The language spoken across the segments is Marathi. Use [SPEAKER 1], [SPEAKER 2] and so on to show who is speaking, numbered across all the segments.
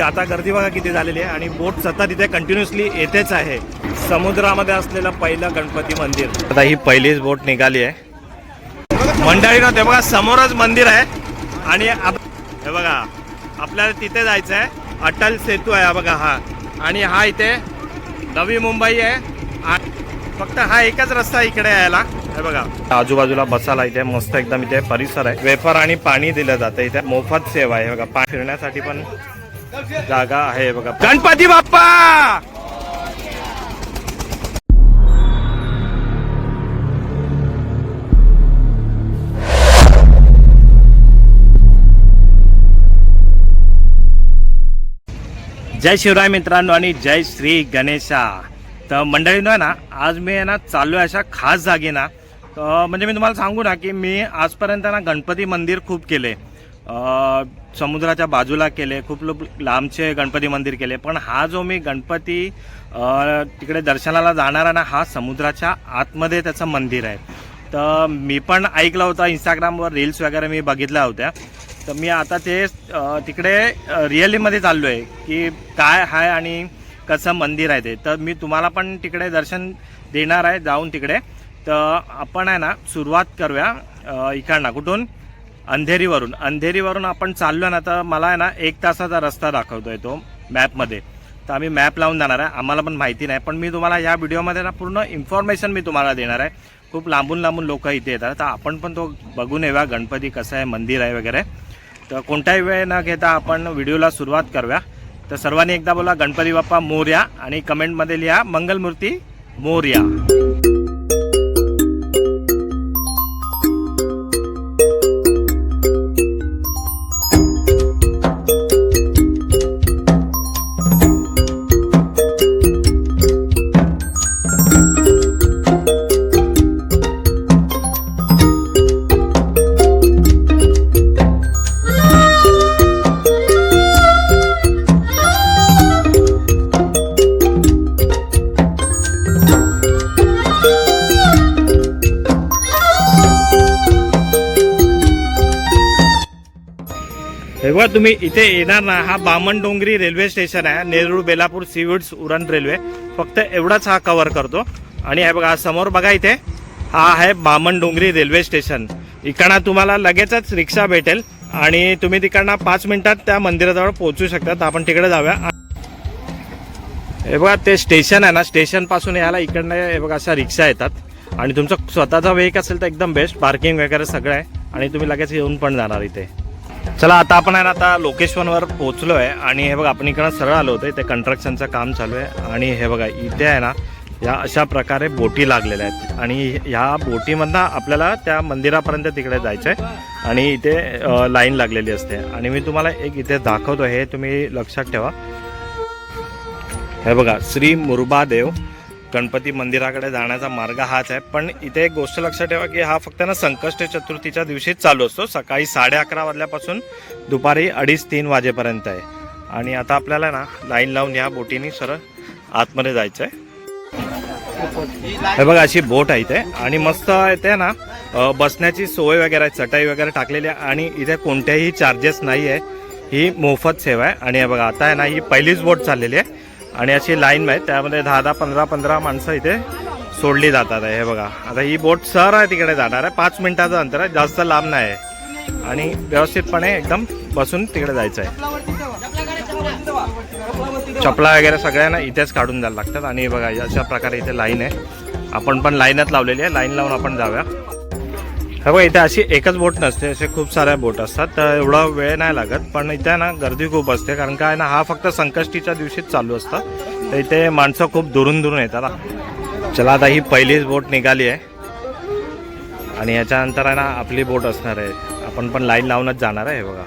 [SPEAKER 1] आता गर्दी बघा किती झालेली आहे आणि बोट सतत इथे कंटिन्युअसली येतेच आहे. समुद्रामध्ये असलेलं पहिलं गणपती मंदिर. आता ही पहिलीच बोट निघाली आहे. मंडळीनं ते बघा समोरच मंदिर आहे. आणि हे बघा आपल्याला तिथे जायचं आहे अटल सेतू आहे बघा हा. आणि हा इथे नवी मुंबई आहे. फक्त हा एकच रस्ता इकडे यायला. हे बघा. आजूबाजूला बसायला इथे मस्त एकदम इथे परिसर आहे. वेफर आणि पाणी दिलं जातं इथे. मोफत सेवा आहे. बघा पा- फिरण्यासाठी पण जागा आहे बघा. गणपती बाप्पा! जय शिवराय मित्रांनो आणि जय श्री गणेशा. तर मंडळीनं आहे ना आज मी आहे ना चाललो आहे अशा खास जागी ना म्हणजे मी तुम्हाला सांगू ना की मी आजपर्यंत ना गणपती मंदिर खूप केले समुद्राच्या बाजूला केले खूप लोक लांबचे गणपती मंदिर केले. पण हा जो मी गणपती तिकडे दर्शनाला जाणारा ना हा समुद्राच्या आतमध्ये त्याचं मंदिर आहे. तर मी पण ऐकलं होतं इंस्टाग्रामवर रील्स वगैरे मी बघितल्या होत्या. तर मी आता ते तिकडे रिअलीमध्ये चाललो आहे की काय आहे आणि कसं मंदिर आहे ते. तर मी तुम्हाला पण तिकडे दर्शन देणार आहे जाऊन तिकडे. तर आपण आहे ना सुरुवात करूया अ, इकडनं. कुठून? अंधेरीवरून. अंधेरीवरून आपण चाललो ना तर मला आहे ना एक तासाचा रस्ता दाखवतोय तो मॅपमध्ये. तर आम्ही मॅप लावून जाणार आहे. आम्हाला पण माहिती नाही पण मी तुम्हाला या व्हिडिओमध्ये ना पूर्ण इन्फॉर्मेशन मी तुम्हाला देणार आहे. खूप लांबून लांबून लोक इथे येतात. तर आपण पण तो बघून येऊया गणपती कसं आहे मंदिर आहे वगैरे. तर कोणताही वेळ न घेता आपण व्हिडिओला सुरुवात करूया. तर सर्वांनी एकदा बोला गणपती बाप्पा मोर्या आणि कमेंटमध्ये लिहा मंगलमूर्ती मोर्या. तुम्ही इथे येणार ना हा बामण डोंगरी रेल्वे स्टेशन आहे नेरूळ बेलापूर सीवूड्स उरण रेल्वे. फक्त एवढाच हा कव्हर करतो. आणि हे बघा समोर बघा इथे हा आहे बामण डोंगरी रेल्वे स्टेशन. इकडनं तुम्हाला लगेचच रिक्षा भेटेल आणि तुम्ही तिकडनं पाच मिनिटात त्या मंदिराजवळ पोहोचू शकता. आपण तिकडे जाऊया. हे बघा ते स्टेशन आहे ना स्टेशनपासून यायला इकडनं हे बघा अशा रिक्षा येतात. आणि तुमचा स्वतःचा वेग असेल तर एकदम बेस्ट पार्किंग वगैरे सगळं आहे. आणि तुम्ही लगेच येऊन पण जाणार इथे. चला आता आपण आहे ना आता लोकेशनवर पोहोचलो आहे आणि हे बघा आपण इकडं सरळ आलो होतो इथे कन्स्ट्रक्शनचं काम चालू आहे. आणि हे बघा इथे आहे ना या अशा प्रकारे बोटी लागलेल्या आहेत. आणि ह्या बोटीमधनं आपल्याला त्या मंदिरापर्यंत तिकडे जायचं आहे आणि इथे लाईन लागलेली असते. आणि मी तुम्हाला एक इथे दाखवतो हे तुम्ही लक्षात ठेवा. हे बघा श्री मुरबादेव गणपती मंदिराकडे जाण्याचा मार्ग हाच आहे. पण इथे एक गोष्ट लक्षात ठेवा की हा फक्त ना संकष्ट चतुर्थीच्या दिवशीच चालू असतो. सकाळी साडे अकरा वाजल्यापासून दुपारी अडीच तीन वाजेपर्यंत आहे. आणि आता आपल्याला ना लाईन लावून या बोटीने सरळ आतमध्ये जायचं आहे हे बघा अशी बोट आहे इथे. आणि मस्त इथे ना बसण्याची सोय वगैरे आहे चटाई वगैरे टाकलेली आहे. आणि इथे कोणत्याही चार्जेस नाही आहे ही मोफत सेवा आहे. आणि हे बघा आता आहे ना ही पहिलीच बोट चाललेली आहे. आणि अशी लाईन आहे त्यामध्ये दहा दहा पंधरा पंधरा माणसं इथे सोडली जातात आहे. हे बघा आता ही बोट सर आहे तिकडे जाणार आहे. पाच मिनिटाचं अंतर आहे जास्त लांब नाही आहे. आणि व्यवस्थितपणे एकदम बसून तिकडे जायचं आहे. चपला वगैरे सगळ्यांना इथेच काढून द्यायला लागतात. आणि बघा अशा प्रकारे इथे लाईन आहे. आपण पण लाईनच लावलेली आहे. लाईन लावून आपण जाऊया. बघा इथे अशी एकच बोट नसते असे खूप साऱ्या बोट असतात. तर एवढा वेळ नाही लागत पण इथे ना गर्दी खूप असते कारण काय ना हा फक्त संकष्टीच्या दिवशीच चालू असतं. तर इथे माणसं खूप दुरून दुरून येतात. ना चला आता ही पहिलीच बोट निघाली आहे. आणि याच्यानंतर आहे ना आपली बोट असणार आहे. आपण पण लाईन लावूनच जाणार आहे हे बघा.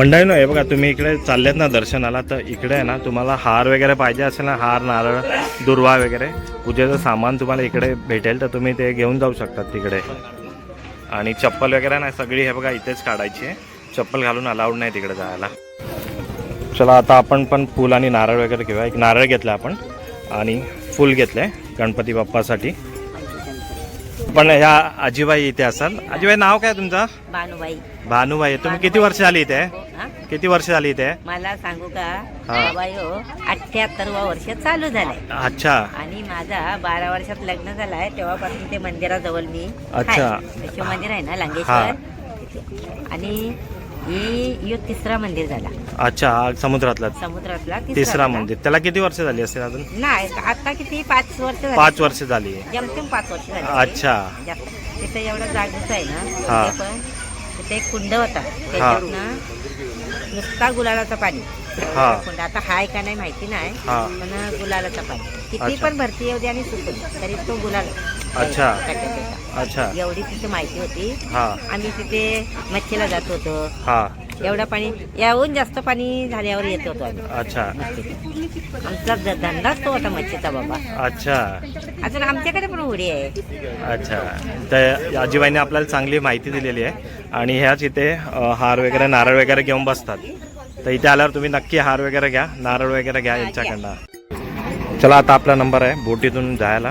[SPEAKER 1] मंडळी नाही बघा तुम्ही इकडे चाललेत ना दर्शनाला तर इकडे आहे ना तुम्हाला हार वगैरे पाहिजे असेल ना हार नारळ दुर्वा वगैरे पूजेचं सामान तुम्हाला इकडे भेटेल तर तुम्ही ते घेऊन जाऊ शकतात तिकडे. आणि चप्पल वगैरे नाही सगळी हे बघा इथेच काढायची आहे. चप्पल घालून अलाउड नाही तिकडे जायला. चला आता आपण पण फूल आणि नारळ वगैरे घेऊया. एक नारळ घेतला आपण आणि फूल घेतले गणपती बाप्पासाठी. पण ह्या आजीबाई इथे असाल. आजीबाई नाव काय तुमचं?
[SPEAKER 2] भानुबाई.
[SPEAKER 1] भानुबाई. तुम्ही किती वर्ष झाली इथे?
[SPEAKER 2] हा?
[SPEAKER 1] किती वर्ष झाली इथे?
[SPEAKER 2] मला सांगू का?
[SPEAKER 1] हा.
[SPEAKER 2] हो अठ्ठ्याहत्तरवा वर्ष चालू झालंय.
[SPEAKER 1] अच्छा.
[SPEAKER 2] आणि माझा बारा वर्षात लग्न झालाय. तेव्हापासून ते मंदिराजवळ मी
[SPEAKER 1] अच्छा.
[SPEAKER 2] आहे. मंदिर आहे ना लांगेश्वर. तिथे. आणि ही यो तिसरा मंदिर झाला
[SPEAKER 1] अच्छा हा समुद्रातला
[SPEAKER 2] समुद्रातला
[SPEAKER 1] तिसरा. मंदिर त्याला किती वर्ष झाली असेल अजून
[SPEAKER 2] नाही आता किती पाच वर्ष झाली.
[SPEAKER 1] पाच वर्ष झाली
[SPEAKER 2] जमतेम पाच वर्ष झाली
[SPEAKER 1] अच्छा.
[SPEAKER 2] जास्त. तिथे एवढं जागृत आहे ना
[SPEAKER 1] हा.
[SPEAKER 2] तिथे पण तिथे एक कुंड होता त्याच्यात ना नुसता गुलालाचं पाणी
[SPEAKER 1] हा.
[SPEAKER 2] कुंड आता हाय का नाही माहिती नाही
[SPEAKER 1] हा.
[SPEAKER 2] पण गुलालाचं पाणी किती
[SPEAKER 1] अच्छा.
[SPEAKER 2] पण भरती येऊ दे आणि सुकून तरी तो गुलाल
[SPEAKER 1] अच्छा. अच्छा.
[SPEAKER 2] एवढी तिथे माहिती होती.
[SPEAKER 1] हा.
[SPEAKER 2] आम्ही तिथे मच्छीला जात होतो.
[SPEAKER 1] हा.
[SPEAKER 2] एवढं पाणी याहून जास्त पाणी झाल्यावर येत होतो आम्ही.
[SPEAKER 1] अच्छा.
[SPEAKER 2] आमचा ध- धंदाच तो होता मच्छीचा बाबा.
[SPEAKER 1] अच्छा.
[SPEAKER 2] अजून आमच्याकडे पण उडी आहे.
[SPEAKER 1] अच्छा. तर आजीबाईने आपल्याला चांगली माहिती दिलेली आहे. आणि ह्याच इथे अ, हार वगैरे नारळ वगैरे घेऊन बसतात. तर इथे आल्यावर तुम्ही नक्की हार वगैरे घ्या. नारळ वगैरे घ्या यांच्याकडनं. चला आता आपला नंबर आहे बोटीतून जायला.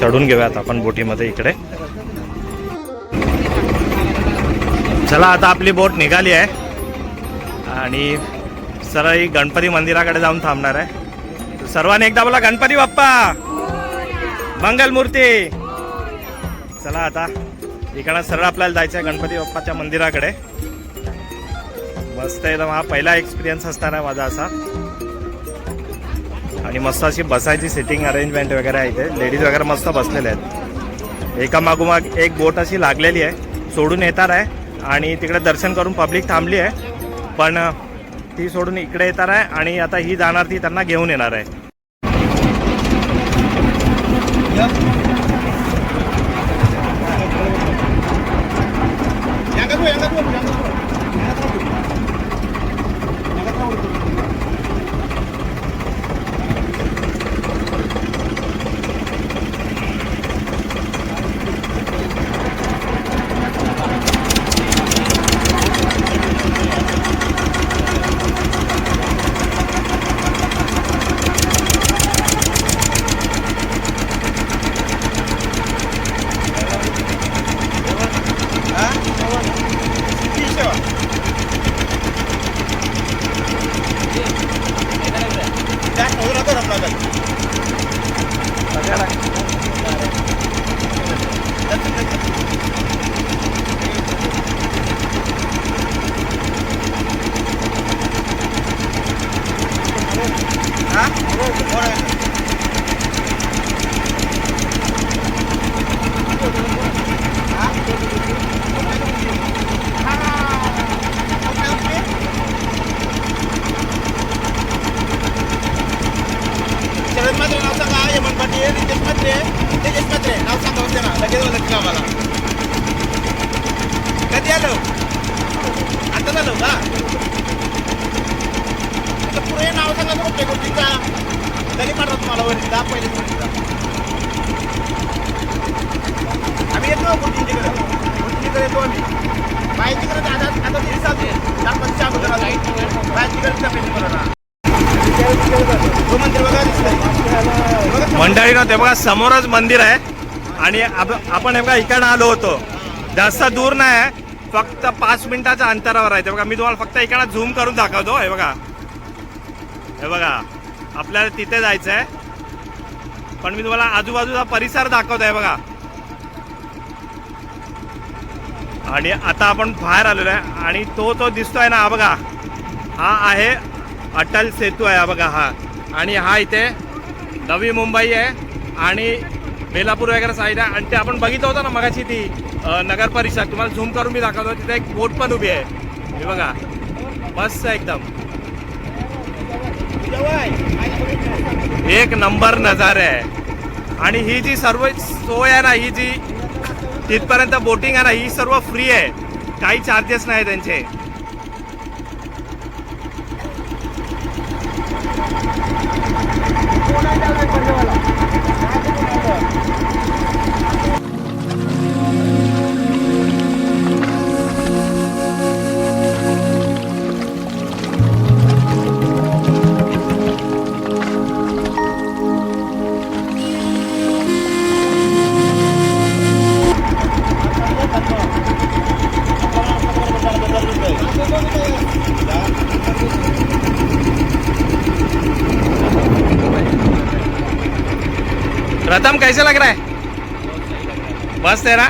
[SPEAKER 1] चढून घेऊयात आपण बोटीमध्ये इकडे. चला आता आपली बोट निघाली आहे. आणि सरळ ही गणपती मंदिराकडे जाऊन थांबणार आहे. सर्वांनी एकदा बोला गणपती बाप्पा! मंगलमूर्ती! चला आता इकडं सरळ आपल्याला जायचं आहे गणपती बाप्पाच्या मंदिराकडे. मस्त एकदम हा पहिला एक्सपिरियन्स असणार आहे माझा असा. आणि मस्त अशी बसायची सिटिंग अरेंजमेंट वगैरे आहे इथे. लेडीज वगैरे मस्त बसलेले आहेत. एका मागोमाग एक बोट अशी लागलेली आहे. सोडून येणार आहे आणि तिकडे दर्शन करून पब्लिक थांबली आहे. पण ती सोडून इकडे येणार आहे आणि आता ही जाणार ती त्यांना घेऊन येणार आहे.
[SPEAKER 3] शरद मात्रे नाव सांगा हेमंत पाटील रितेश मात्रे तेजस मात्रे नाव सांगा होते ना लगेच ओळख आम्हाला कधी आलो आता झालो का आता पुढे नाव गोष्टीचा. तरी पाठवा तुम्हाला वरती दहा पहिले गोष्टीचा आम्ही येतो गोष्टींच्याकडे गोष्टींकडे येतो आम्ही? बायचीकडे आता आता तरी चालते चार पाच अगोदर बघा बायचीकडे पैसे बघा तो मंदिर बघा दिसतंय.
[SPEAKER 1] मंडळी ना ते बघा समोरच मंदिर आहे. आणि आपण हे बघा इकडनं आलो होतो. जास्त दूर नाही फक्त पाच मिनिटाच्या अंतरावर आहे. ते बघा मी तुम्हाला फक्त इकडनं झूम करून दाखवतो. हे बघा. हे बघा आपल्याला तिथे जायचं आहे पण मी तुम्हाला आजूबाजूचा परिसर दाखवत आहे बघा. आणि आता आपण बाहेर आलेलो आहे आणि तो तो दिसतोय ना हा बघा हा आहे अटल सेतू आहे हा बघा हा. आणि हा इथे नवी मुंबई आहे आणि बेलापूर वगैरे साईड आहे. आणि ते आपण बघितलं होतं ना मगाची ती नगर परिषद. तुम्हाला झूम करून मी दाखवतो. तिथे एक बोट पण उभी आहे. हे बघा मस्त आहे एकदम. एक नंबर नजारे आहे. आणि ही जी सर्व सोय आहे ना ही जी तिथपर्यंत बोटिंग आहे ना ही सर्व फ्री आहे. काही चार्जेस नाही त्यांचे. कैसे लग रहा है? बस तेरा।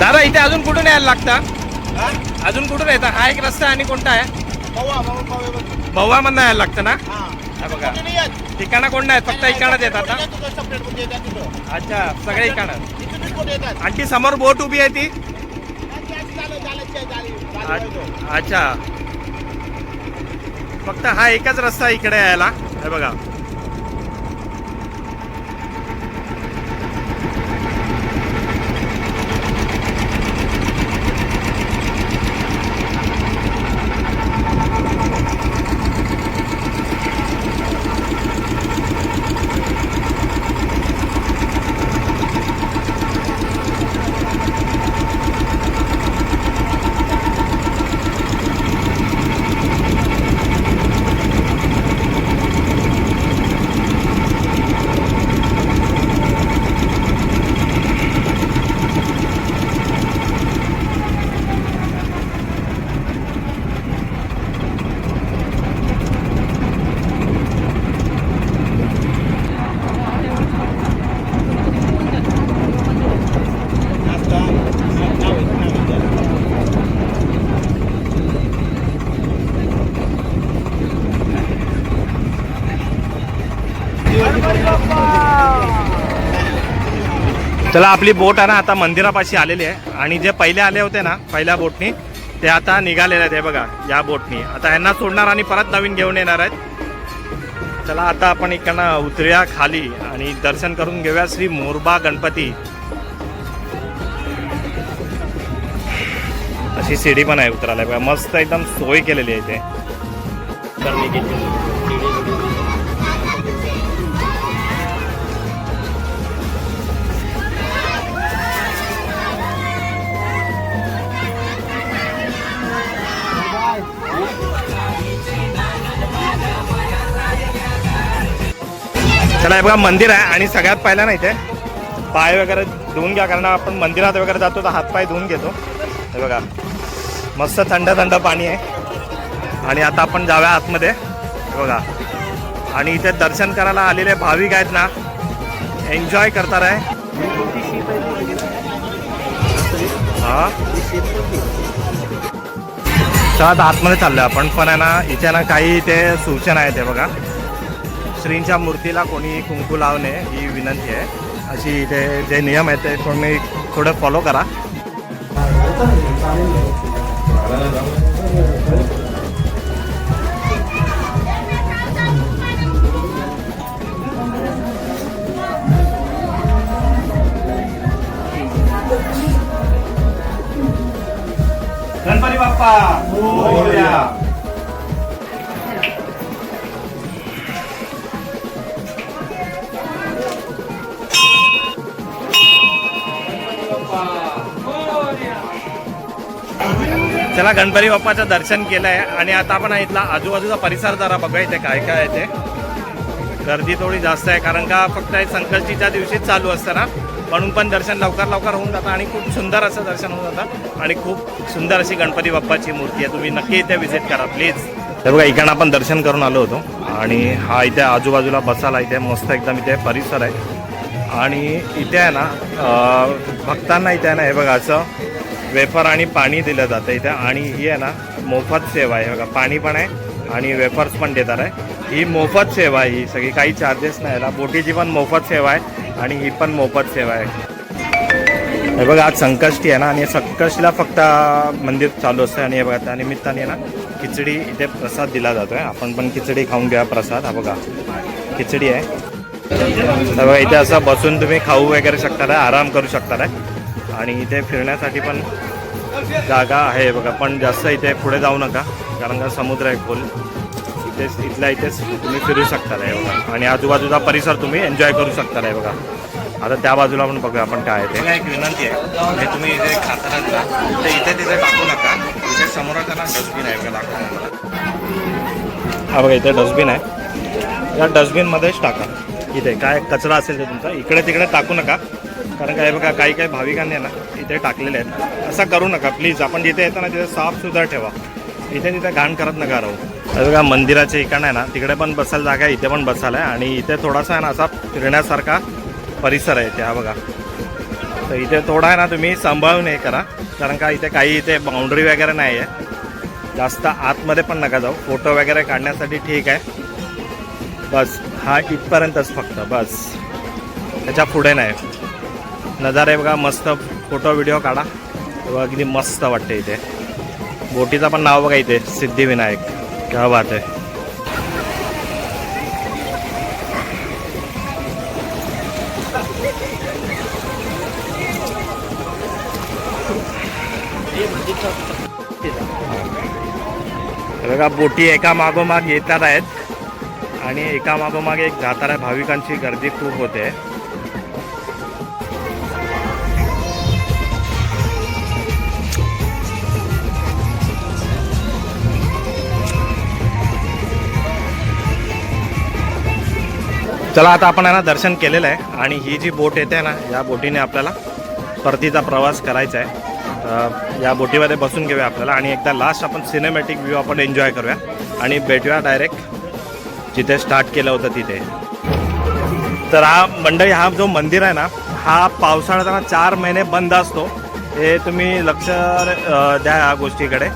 [SPEAKER 1] दादा इथे अजून कुठून यायला लागतं? अजून कुठून येतं? हा एक रस्ता आणि कोणता आहे? भव्वा मधनं यायला लागतं ना? हा. बघा. ठिकाणं कोणतं आहेत? फक्त इकडंच येतात ना अच्छा सगळे इकडं आणि ती समोर बोट उभी आहे ती. अच्छा. फक्त हा एकच रस्ता इकडे यायला. हे बघा. चला आपली बोट आहे ना आता मंदिरापाशी आलेली आहे. आणि जे पहिले आले होते ना पहिल्या बोटनी ते आता निघालेले आहेत. हे बघा या बोटनी. आता यांना सोडणार आणि परत नवीन घेऊन येणार आहेत. चला आता आपण इकडनं उतरूया खाली आणि दर्शन करून घेऊया श्री मोरबा गणपती. अशी शिडी पण आहे उतरायला. बघा मस्त एकदम सोय केलेली आहे इथे.
[SPEAKER 4] त्याला
[SPEAKER 1] चला हे बघा मंदिर आहे आणि सगळ्यात पहिला नाही ते पाय वगैरे धुवून घ्या कारण आपण मंदिरात वगैरे जातो तर हातपाय धुवून घेतो. हे बघा मस्त थंड थंड पाणी आहे. आणि आता आपण जाऊया आतमध्ये. हे बघा. आणि इथे दर्शन करायला आलेले भाविक आहेत ना एन्जॉय करतात आहे. हा. चला आतमध्ये चाललोय आपण. पण आहे ना इथे ना काही इथे सूचना आहेत हे बघा. श्रींच्या मूर्तीला कोणी कुंकू लावणे ही विनंती आहे. अशी इथे जे नियम आहेत ते तुम्ही थोडं फॉलो करा. गणपती बाप्पा चला गणपती बाप्पाचं दर्शन केलं आहे आणि आता आपण इथला आजूबाजूचा परिसर जरा बघूया इथे काय काय आहे ते. गर्दी थोडी जास्त आहे कारण का फक्त संकष्टीच्या दिवशीच चालू असतं ना. म्हणून पण दर्शन लवकर लवकर होऊन जातं आणि खूप सुंदर असं दर्शन होऊन जातं. आणि खूप सुंदर अशी गणपती बाप्पाची मूर्ती आहे. तुम्ही नक्की इथे व्हिजिट करा प्लीज. तर बघा इकडं आपण दर्शन करून आलो होतो. आणि हा इथे आजूबाजूला बसायला इथे मस्त एकदम इथे परिसर आहे. आणि इथे आहे ना भक्तांना इथे आहे ना हे बघा असं वेफर आणि पाणी दिलं जातं इथे. आणि ही आहे ना मोफत सेवा आहे. बघा पाणी पण आहे आणि वेफर्स पण देतात आहे. ही मोफत सेवा आहे ही सगळी. काही चार्जेस नाही याला. बोटीची पण मोफत सेवा आहे आणि ही पण मोफत सेवा आहे. हे बघा आज संकष्टी आहे ना आणि संकष्टीला फक्त मंदिर चालू असतं आणि हे बघा त्या निमित्ताने ना खिचडी इथे प्रसाद दिला जातोय. आपण पण खिचडी खाऊन घ्या प्रसाद. हा बघा खिचडी आहे. तर बघा इथे असं बसून तुम्ही खाऊ वगैरे शकता आराम करू शकता आणि इथे फिरण्यासाठी पण जागा आहे बघा पण जास्त इथे पुढे जाऊ नका कारण का समुद्र आहे खोल. इथेच इथल्या इथेच तुम्ही फिरू शकता आहे बघा. आणि आजूबाजूचा परिसर तुम्ही एन्जॉय करू शकता आहे बघा. आता त्या बाजूला पण बघूया आपण काय आहे ते. एक विनंती आहे हे तुम्ही इथे खाताना ना तर इथे तिथे टाकू नका. इथे समोरच आहे ना डस्टबिन आहे बघा दाखवा हा बघा इथे डस्टबिन आहे. या डस्टबिनमध्येच टाका. इथे काय कचरा असेल ते तुमचा इकडे तिकडे टाकू नका. कारण काय बघा काही काही भाविकांनी आहे ना इथे टाकलेले आहेत. असं करू नका प्लीज आपण जिथे येतो ना तिथे साफसुद्धा ठेवा. इथे तिथे घाण करत नका राहू. हे बघा मंदिराच्या ठिकाण आहे ना तिकडे पण बसायला जागा आहे इथे पण बसायला आहे. आणि इथे थोडासा आहे ना असा फिरण्यासारखा परिसर आहे इथे हा बघा. तर इथे थोडा आहे ना तुम्ही सांभाळून हे करा. कारण का इथे काही इथे बाउंड्री वगैरे नाही आहे. जास्त आतमध्ये पण नका जाऊ. फोटो वगैरे काढण्यासाठी ठीक आहे. बस हा इथपर्यंतच फक्त बस. त्याच्या पुढे नाही. नजारे बघा मस्त फोटो व्हिडिओ काढा. बघा अगदी मस्त वाटते इथे. बोटीचं पण नाव बघा इथे सिद्धिविनायक. क्या बात आहे. बघा बोटी एका मागोमाग येतात आहेत. आणि एका मागोमाग एक जाताऱ्या भाविकांची गर्दी खूप होते. चला आता आपण आहे ना दर्शन केलेलं आहे आणि ही जी बोट येते ना या बोटीने आपल्याला परतीचा प्रवास करायचा आहे. या बोटीमध्ये बसून घेऊया आपल्याला आणि एकदा लास्ट आपण सिनेमॅटिक व्ह्यू आपण एन्जॉय करूया. आणि भेटूया डायरेक्ट जिथे स्टार्ट केलं होतं तिथे. तर हा मंडळी हा जो मंदिर आहे ना हा पावसाळ्यात ना चार महिने बंद असतो. हे तुम्ही लक्ष द्या या गोष्टीकडे.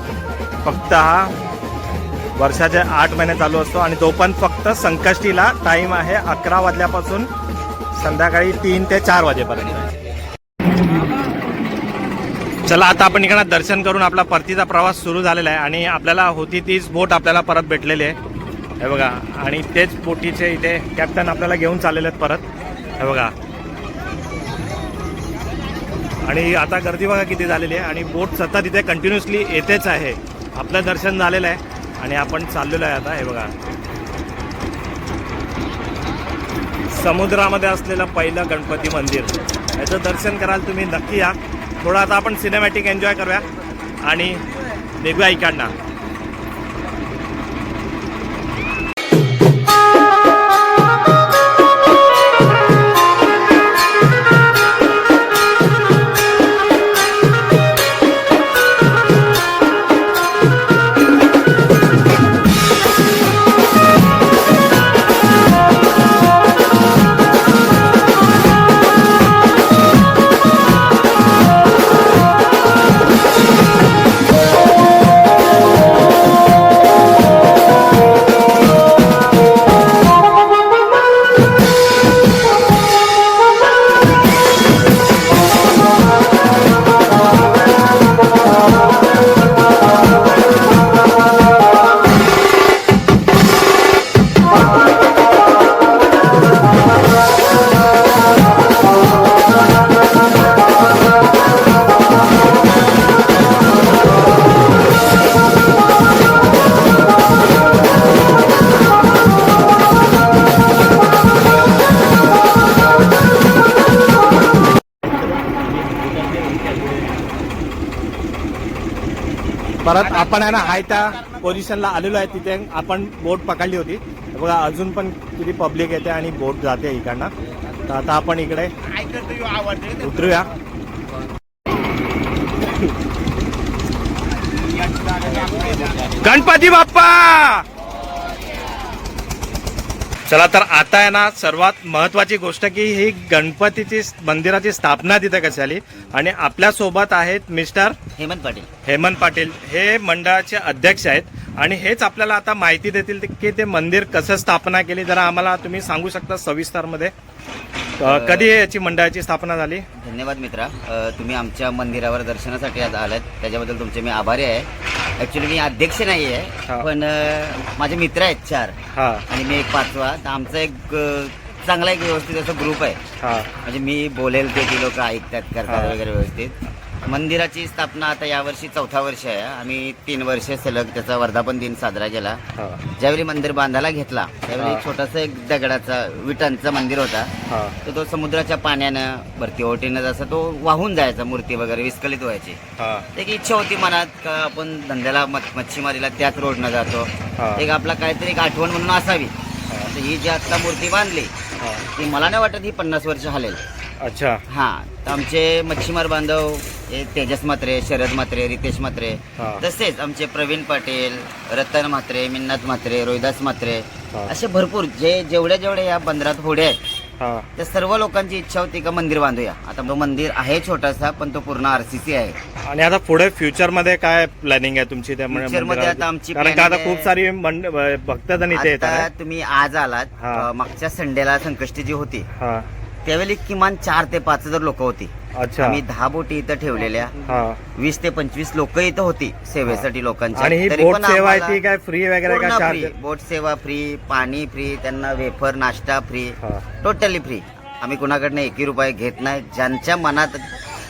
[SPEAKER 1] फक्त हा वर्षाचे आठ महिने चालू असतो आणि तो पण फक्त संकष्टीला टाईम आहे अकरा वाजल्यापासून संध्याकाळी तीन ते चार वाजेपर्यंत. चला आता आपण इकडं दर्शन करून आपला परतीचा प्रवास सुरू झालेला आहे आणि आपल्याला होती तीच बोट आपल्याला परत भेटलेली आहे. हे बघा आणि तेच बोटीचे इथे कॅप्टन आपल्याला घेऊन चाललेले आहेत परत. हे बघा. आणि आता गर्दी बघा किती झालेली आहे. आणि बोट सतत इथे कंटिन्युअसली येतेच आहे. आपलं दर्शन झालेलं आहे. आणि आपण चाललेलो आहे आता हे बघा. समुद्रामध्ये असलेलं पहिलं गणपती मंदिर. याचं दर्शन कराल तुम्ही नक्की या. थोडं आता आपण सिनेमॅटिक एन्जॉय करूया आणि निघूया इकडनं. परत आपण आहे ना हाय त्या पोझिशनला आलेलो आहे तिथे. आपण बोट पकडली होती. बघा अजून पण किती पब्लिक येते आणि बोट जाते इकडनं. तर आता आपण इकडे उतरूया. गणपती बाप्पा! चला तर आता आहे ना सर्वात महत्वाची गोष्ट की ही गणपतीची मंदिराची स्थापना तिथे कशी आली आणि आपल्यासोबत आहेत मिस्टर
[SPEAKER 5] हेमंत पाटील.
[SPEAKER 1] हेमंत पाटील. हे मंडळाचे अध्यक्ष आहेत. आणि हेच आपल्याला आता माहिती देतील की ते मंदिर कसं स्थापना केली जरा आम्हाला तुम्ही सांगू शकता सविस्तरमध्ये. अ, कधी याची मंडळाची स्थापना झाली?
[SPEAKER 5] धन्यवाद मित्रा. तुम्ही आमच्या मंदिरावर दर्शनासाठी आज आलात. त्याच्याबद्दल तुमचे मी आभारी आहे. ॲक्च्युली मी अध्यक्ष नाही. आहे पण माझे मित्र आहेत चार. आणि मी एक पाचवा. तर आमचा एक चांगला एक व्यवस्थित असा ग्रुप आहे. म्हणजे मी बोलेल ते ती लोक ऐकतात करतात. वगैरे व्यवस्थित. मंदिराची स्थापना आता यावर्षी चौथा वर्ष आहे. आम्ही तीन वर्ष सलग त्याचा वर्धापन दिन साजरा केला.
[SPEAKER 1] हा.
[SPEAKER 5] ज्यावेळी मंदिर बांधायला घेतला त्यावेळी. छोटासा एक दगडाचा विटांचा मंदिर होता. तर तो समुद्राच्या पाण्यानं भरती ओटीनं जसं तो वाहून जायचा मूर्ती वगैरे विस्कलित व्हायची. एक इच्छा होती मनात का आपण धंद्याला मच- मच्छीमारीला त्याच रोडनं जातो. एक आपला काहीतरी एक आठवण म्हणून असावी. तर ही जी आता मूर्ती बांधली. ती मला नाही वाटत ही पन्नास वर्ष हलेल.
[SPEAKER 1] अच्छा.
[SPEAKER 5] हा. आमचे मच्छीमार बांधव हे तेजस म्हात्रे शरद म्हात्रे रितेश म्हात्रे
[SPEAKER 1] हा.
[SPEAKER 5] तसेच आमचे प्रवीण पाटील रतन म्हात्रे मिन्नत म्हात्रे रोहिदास म्हात्रे
[SPEAKER 1] हा.
[SPEAKER 5] असे भरपूर जे जेवढ्या जेवढ्या या बंदरात होड्या आहेत
[SPEAKER 1] हा
[SPEAKER 5] त्या सर्व लोकांची इच्छा होती का मंदिर बांधूया आता तो मंदिर आहे छोटासा पण तो पूर्ण आरसीसी आहे
[SPEAKER 1] आणि आता पुढे फ्युचरमध्ये काय प्लॅनिंग आहे तुमची त्या मंदिराची?
[SPEAKER 5] Future मध्ये आता आमची
[SPEAKER 1] कारण का आता
[SPEAKER 5] planning
[SPEAKER 1] खूप सारी मंड- भक्तजण इथे
[SPEAKER 5] आता
[SPEAKER 1] येतात
[SPEAKER 5] तुम्ही आज आलात
[SPEAKER 1] हा.
[SPEAKER 5] अं, मागच्या संडेला संकष्टी जी होती
[SPEAKER 1] हा
[SPEAKER 5] त्यावेळी किमान चार ते पाच हजार लोक होती
[SPEAKER 1] अच्छा.
[SPEAKER 5] आम्ही दहा बोटी इथं ठेवलेल्या.
[SPEAKER 1] हा.
[SPEAKER 5] वीस ते पंचवीस लोक इथं होती सेवेसाठी लोकांची
[SPEAKER 1] आणि ही बोट सेवा आहे
[SPEAKER 5] आम्हाला
[SPEAKER 1] ती काय फ्री वगैरे
[SPEAKER 5] पूर्ण
[SPEAKER 1] का
[SPEAKER 5] free.
[SPEAKER 1] चार्ज
[SPEAKER 5] बोट सेवा फ्री पाणी फ्री त्यांना वेफर नाश्ता फ्री.
[SPEAKER 1] हा.
[SPEAKER 5] टोटली फ्री आम्ही कुणाकडनं एकही रुपये घेत नाही. ज्यांच्या मनात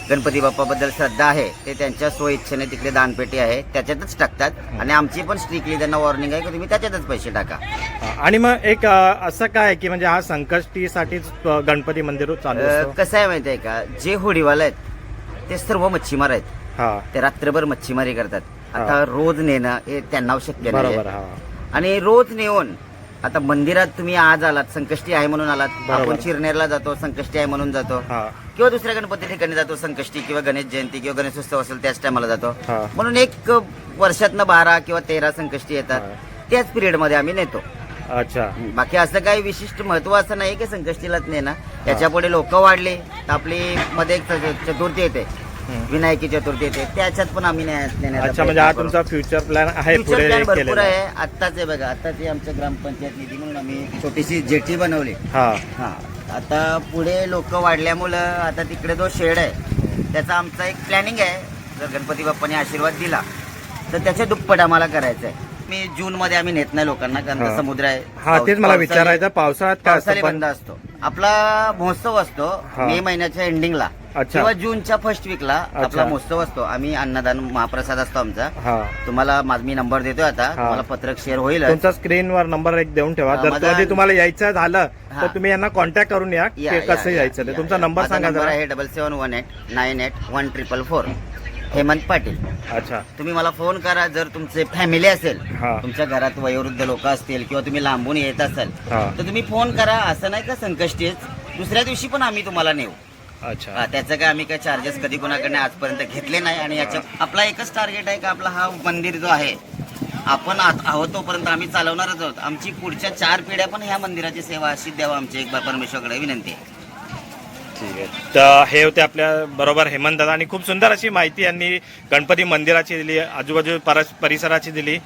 [SPEAKER 5] गणपती बाप्पाबद्दल श्रद्धा आहे ते त्यांच्या स्वइच्छेने तिकडे दानपेटी आहे त्याच्यातच टाकतात. आणि आमची पण स्ट्रिक्टली त्यांना वॉर्निंग आहे की तुम्ही त्याच्यातच पैसे टाका.
[SPEAKER 1] आणि मग एक अ, असं काय आहे की म्हणजे हा संकष्टीसाठीच अ, गणपती मंदिर चालू
[SPEAKER 5] अं,
[SPEAKER 1] असतो?
[SPEAKER 5] कसं आहे माहिती आहे का? जे होडीवाले आहेत ते सर्व मच्छीमार आहेत.
[SPEAKER 1] हा.
[SPEAKER 5] ते रात्रभर मच्छीमारी करतात. आता रोज नेणं हे त्यांना शक्य नाही
[SPEAKER 1] बरोबर हा.
[SPEAKER 5] आणि रोज नेऊन आता मंदिरात तुम्ही आज आलात संकष्टी आहे म्हणून आलात
[SPEAKER 1] बरोबर.
[SPEAKER 5] आपण चिरनेरला जातो संकष्टी आहे म्हणून जातो
[SPEAKER 1] हा
[SPEAKER 5] किंवा दुसऱ्या गणपती ठिकाणी जातो संकष्टी किंवा गणेश जयंती किंवा गणेशोत्सव असेल त्याच टायमाला जातो
[SPEAKER 1] हा.
[SPEAKER 5] म्हणून एक वर्षातनं बारा किंवा तेरा संकष्टी येतात. त्याच पिरियडमध्ये आम्ही नेतो
[SPEAKER 1] अच्छा
[SPEAKER 5] बाकी असं काही विशिष्ट महत्त्व असं नाही की संकष्टीलाच नेणं याच्यापुढे लोक वाढले तर आपली मध्ये एक चतुर्थी येते. विनायकी चतुर्थी येते. त्याच्यात पण आम्ही ने- नेण्याचा
[SPEAKER 1] अच्छा म्हणजे हा. तुमचा फ्युचर प्लॅन आहे पुढे
[SPEAKER 5] भरपूर आहे. आत्ताच आहे बघा आत्ताच आमच्या ग्रामपंचायत निधी म्हणून आम्ही छोटीशी जेटी बनवली.
[SPEAKER 1] हा.
[SPEAKER 5] हा. आता पुढे लोक वाढल्यामुळं आता तिकडे जो शेड आहे त्याचा आमचा एक प्लॅनिंग आहे. जर गणपती बाप्पाने आशीर्वाद दिला तर त्याच्या दुप्पट आम्हाला करायचं आहे मी जून मध्ये आम्ही नेत नाही लोकांना कारण
[SPEAKER 1] हा.
[SPEAKER 5] का समुद्र आहे.
[SPEAKER 1] हा तेच मला
[SPEAKER 5] पावसाळी-
[SPEAKER 1] विचारायचं पावसाळ्यात काय असतं
[SPEAKER 5] पावसाळी
[SPEAKER 1] पण
[SPEAKER 5] बंद असतो. आपला महोत्सव असतो
[SPEAKER 1] हा.
[SPEAKER 5] मे महिन्याच्या एंडिंगला
[SPEAKER 1] अच्छा.
[SPEAKER 5] किंवा जूनच्या फर्स्ट वीकला आपला. महोत्सव असतो. आम्ही अन्नदान महाप्रसाद असतो आमचा.
[SPEAKER 1] हा.
[SPEAKER 5] तुम्हाला माझ मी नंबर देतोय आता. तुम्हाला पत्रक शेअर होईल
[SPEAKER 1] तुमचा स्क्रीनवर नंबर एक देऊन ठेवा.
[SPEAKER 5] हा,
[SPEAKER 1] जर
[SPEAKER 5] माझा-
[SPEAKER 1] कधी तुम्हाला यायचं झालं तर
[SPEAKER 5] हा.
[SPEAKER 1] तुम्ही यांना कॉन्टॅक्ट करून या की कसं यायचं ते. तुमचा नंबर सांगा जरा.
[SPEAKER 5] आहे double seven one eight nine eight one triple four Hemant Patil.
[SPEAKER 1] अच्छा.
[SPEAKER 5] तुम्ही मला फोन करा जर तुमचे फॅमिली असेल
[SPEAKER 1] हा.
[SPEAKER 5] तुमच्या घरात वयोवृद्ध लोक असतील किंवा तुम्ही लांबून येत असाल
[SPEAKER 1] हा.
[SPEAKER 5] तर तुम्ही फोन करा असं नाही का संकष्टीच? दुसऱ्या दिवशी पण आम्ही तुम्हाला नेऊ.
[SPEAKER 1] अच्छा.
[SPEAKER 5] हा, त्याचं काय आम्ही काय चार्जेस कधी कोणाकडे आजपर्यंत घेतले नाही आणि याच्या आपला एकच टार्गेट आहे का आपला हा मंदिर जो आहे आपण आत- आहोत तोपर्यंत आम्ही चालवणारच आहोत. आमची पुढच्या चार पिढ्या पण ह्या मंदिराची सेवा अशी द्यावा आमची एक परमेश्वरकडे विनंती आहे.
[SPEAKER 1] ठीक आहे. तर हे होते आपल्या बरोबर हेमंत दादा. आणि खूप सुंदर अशी माहिती यांनी गणपती मंदिराची दिली आजूबाजू परस- परिसराची दिली.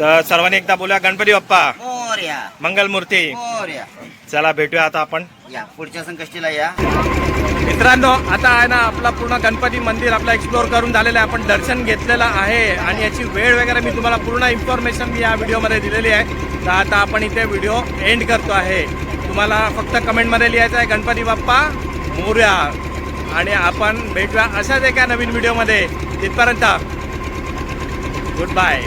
[SPEAKER 1] तर सर्वांनी एकदा बोला गणपती बाप्पा.
[SPEAKER 5] मोर्या.
[SPEAKER 1] मंगलमूर्ती.
[SPEAKER 5] मोर्या.
[SPEAKER 1] चला भेटूया आता आपण.
[SPEAKER 5] या पुढच्या संकष्टीला या.
[SPEAKER 1] मित्रांनो आता आहे ना आपला पूर्ण गणपती मंदिर आपला एक्सप्लोर करून झालेलं आहे. आपण दर्शन घेतलेलं आहे आणि याची वेळ वगैरे मी तुम्हाला पूर्ण इन्फॉर्मेशन मी या व्हिडिओमध्ये दिलेली आहे. तर आता आपण इथे व्हिडिओ एंड करतो आहे. तुम्हाला फक्त कमेंटमध्ये लिहायचं आहे गणपती बाप्पा मोर्या आणि आपण भेटूया अशाच एका नवीन व्हिडिओमध्ये. तिथपर्यंत गुड बाय.